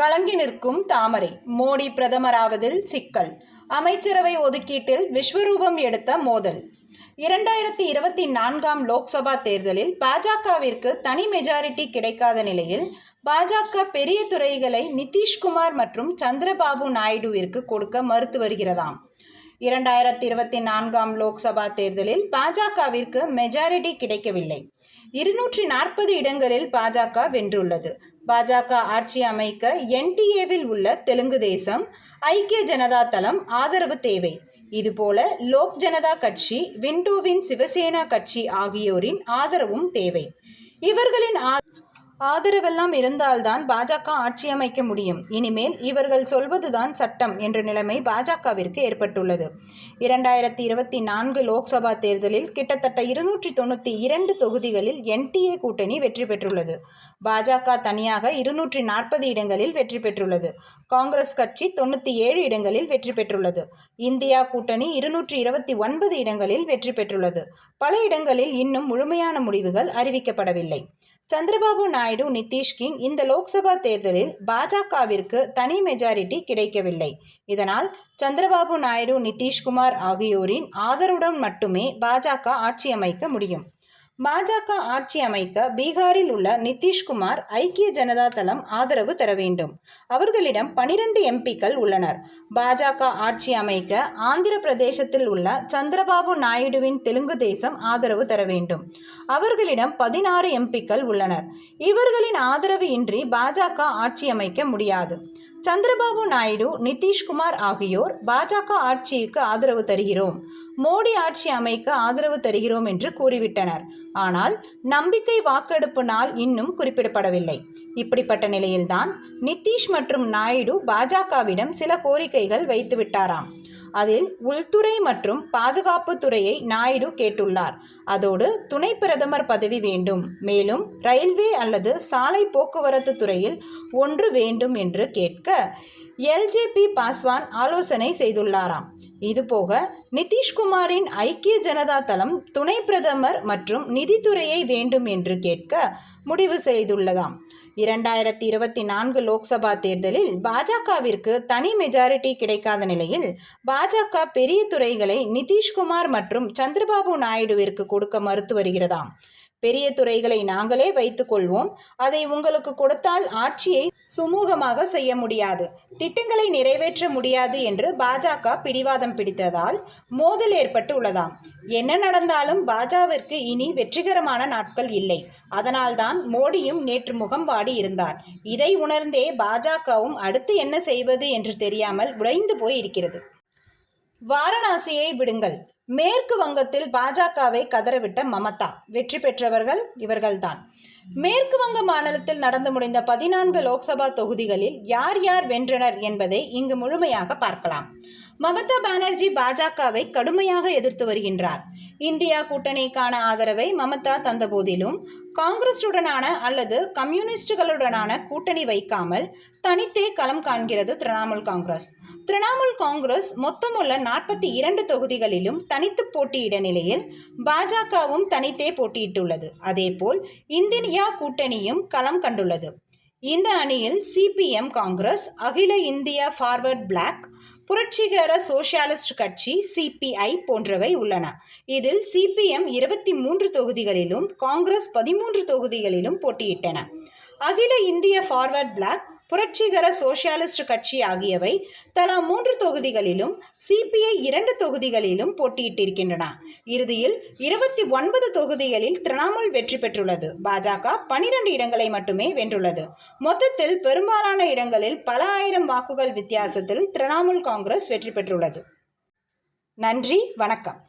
கலங்கி நிற்கும் தாமரை. மோடி பிரதமராவதில் சிக்கல். அமைச்சரவை ஒதுக்கீட்டில் விஸ்வரூபம் எடுத்த மோதல். இரண்டாயிரத்தி இருபத்தி நான்காம் லோக்சபா தேர்தலில் பாஜகவிற்கு தனி மெஜாரிட்டி கிடைக்காத நிலையில் பாஜக பெரிய துறைகளை நிதிஷ்குமார் மற்றும் சந்திரபாபு நாயுடுவிற்கு கொடுக்க மறுத்து வருகிறதாம். இரண்டாயிரத்தி இருபத்தி நான்காம் லோக்சபா தேர்தலில் பாஜகவிற்கு மெஜாரிட்டி கிடைக்கவில்லை. இருநூற்றி நாற்பது இடங்களில் பாஜக வென்றுள்ளது. பாஜக ஆட்சி அமைக்க என்டிஏவில் உள்ள தெலுங்கு தேசம் ஐக்கிய ஜனதா தளம் ஆதரவு தேவை. இதுபோல லோக் ஜனதா கட்சி விண்டோவின் சிவசேனா கட்சி ஆகியோரின் ஆதரவும் தேவை. இவர்களின் ஆ- ஆதரவெல்லாம் இருந்தால்தான் பாஜக ஆட்சி அமைக்க முடியும். இனிமேல் இவர்கள் சொல்வதுதான் சட்டம் என்ற நிலைமை பாஜகவிற்கு ஏற்பட்டுள்ளது. இரண்டாயிரத்தி இருபத்தி நான்கு லோக்சபா தேர்தலில் கிட்டத்தட்ட இருநூற்றி தொண்ணூற்றி இரண்டு தொகுதிகளில் என்டிஏ கூட்டணி வெற்றி பெற்றுள்ளது. பாஜக தனியாக இருநூற்றி நாற்பது இடங்களில் வெற்றி பெற்றுள்ளது. காங்கிரஸ் கட்சி தொண்ணூற்றி ஏழு இடங்களில் வெற்றி பெற்றுள்ளது. இந்தியா கூட்டணி இருநூற்றி இருபத்தி ஒன்பது இடங்களில் வெற்றி பெற்றுள்ளது. பல இடங்களில் இன்னும் முழுமையான முடிவுகள் அறிவிக்கப்படவில்லை. சந்திரபாபு நாயுடு நிதிஷ்கின் இந்த லோக்சபா தேர்தலில் பாஜகவிற்கு தனி மெஜாரிட்டி கிடைக்கவில்லை. இதனால் சந்திரபாபு நாயுடு நிதிஷ்குமார் ஆகியோரின் ஆதரவுடன் மட்டுமே பாஜக ஆட்சி அமைக்க முடியும். பாஜக ஆட்சி அமைக்க பீகாரில் உள்ள நிதிஷ்குமார் ஐக்கிய ஜனதா தளம் ஆதரவு தர வேண்டும். அவர்களிடம் பனிரெண்டு எம்பிக்கள் உள்ளனர். பாஜக ஆட்சி அமைக்க ஆந்திர பிரதேசத்தில் உள்ள சந்திரபாபு நாயுடுவின் தெலுங்கு தேசம் ஆதரவு தர வேண்டும். அவர்களிடம் பதினாறு எம்பிக்கள் உள்ளனர். இவர்களின் ஆதரவு இன்றி பாஜக ஆட்சி அமைக்க முடியாது. சந்திரபாபு நாயுடு நிதிஷ்குமார் ஆகியோர் பாஜக ஆட்சிக்கு ஆதரவு தருகிறோம். மோடி ஆட்சி அமைக்க ஆதரவு தருகிறோம் என்று கூறிவிட்டனர். ஆனால் நம்பிக்கை வாக்கெடுப்பு நாள் இன்னும் குறிப்பிடப்படவில்லை. இப்படிப்பட்ட நிலையில்தான் நிதிஷ் மற்றும் நாயுடு பாஜகவிடம் சில கோரிக்கைகள் வைத்துவிட்டாராம். அதில் உள்துறை மற்றும் பாதுகாப்பு துறையை நாயுடு கேட்டுள்ளார். அதோடு துணை பிரதமர் பதவி வேண்டும். மேலும் ரயில்வே அல்லது சாலை போக்குவரத்து துறையில் ஒன்று வேண்டும் என்று கேட்க எல்ஜேபி பாஸ்வான் ஆலோசனை செய்துள்ளாராம். இதுபோக நிதிஷ்குமாரின் ஐக்கிய ஜனதா தளம் துணை பிரதமர் மற்றும் நிதித்துறையை வேண்டும் என்று கேட்க முடிவு செய்துள்ளதாம். இரண்டாயிரத்தி இருபத்தி நான்கு லோக்சபா தேர்தலில் பாஜகவிற்கு தனி மெஜாரிட்டி கிடைக்காத நிலையில் பாஜக பெரிய துறைகளை நிதிஷ்குமார் மற்றும் சந்திரபாபு நாயுடுவிற்கு கொடுக்க மறுத்து வருகிறதாம். பெரிய துறைகளை நாங்களே வைத்துக்கொள்வோம் அதை உங்களுக்கு கொடுத்தால் ஆட்சியை சுமூகமாக செய்ய முடியாது. திட்டங்களை நிறைவேற்ற முடியாது என்று பாஜக பிடிவாதம் பிடித்ததால் மோதல் ஏற்பட்டு உள்ளதாம். என்ன நடந்தாலும் பாஜாவிற்கு இனி வெற்றிகரமான நாட்கள் இல்லை. அதனால்தான் மோடியும் நேற்று முகம் வாடி இருந்தார். இதை உணர்ந்தே பாஜகவும் அடுத்து என்ன செய்வது என்று தெரியாமல் உடைந்து போய் இருக்கிறது. வாரணாசியை விடுங்கள். மேற்கு வங்கத்தில் பாஜகவை கதறவிட்ட மமதா. வெற்றி பெற்றவர்கள் இவர்கள்தான். மேற்கு வங்க மாநிலத்தில் நடந்து முடிந்த பதினான்கு லோக்சபா தொகுதிகளில் யார் யார் வென்றனர் என்பதை இங்கு முழுமையாக பார்க்கலாம். மமதா பானர்ஜி பாஜகவை கடுமையாக எதிர்த்து வருகின்றார். இந்தியா கூட்டணிக்கான ஆதரவை மமதா தந்த போதிலும் காங்கிரசுடனான அல்லது கம்யூனிஸ்டுகளுடனான கூட்டணி வைக்காமல் தனித்தே களம் காண்கிறது திரிணாமுல் காங்கிரஸ். திரிணாமுல் காங்கிரஸ் மொத்தமுள்ள நாற்பத்தி இரண்டு தொகுதிகளிலும் தனித்து போட்டியிட நிலையில் பாஜகவும் தனித்தே போட்டியிட்டுள்ளது. அதேபோல் இந்தியன் கூட்டணியும் களம் கண்டுள்ளது. இந்த அணியில் சிபிஎம் காங்கிரஸ் அகில இந்திய ஃபார்வர்ட் பிளாக் புரட்சிகர சோஷியலிஸ்ட் கட்சி சிபிஐ போன்றவை உள்ளன. இதில் சிபிஎம் இருபத்தி மூன்று தொகுதிகளிலும் காங்கிரஸ் பதிமூன்று தொகுதிகளிலும் போட்டியிட்டன. அகில இந்திய ஃபார்வர்ட் பிளாக் புரட்சிகர சோஷியலிஸ்ட் கட்சி ஆகியவை தலா மூன்று தொகுதிகளிலும் சிபிஐ இரண்டு தொகுதிகளிலும் போட்டியிட்டிருக்கின்றன. இறுதியில் இருபத்தி ஒன்பது தொகுதிகளில் திரிணாமுல் வெற்றி பெற்றுள்ளது. பாஜக பனிரெண்டு இடங்களை மட்டுமே வென்றுள்ளது. மொத்தத்தில் பெரும்பாலான இடங்களில் பல ஆயிரம் வாக்குகள் வித்தியாசத்தில் திரிணாமுல் காங்கிரஸ் வெற்றி பெற்றுள்ளது. நன்றி வணக்கம்.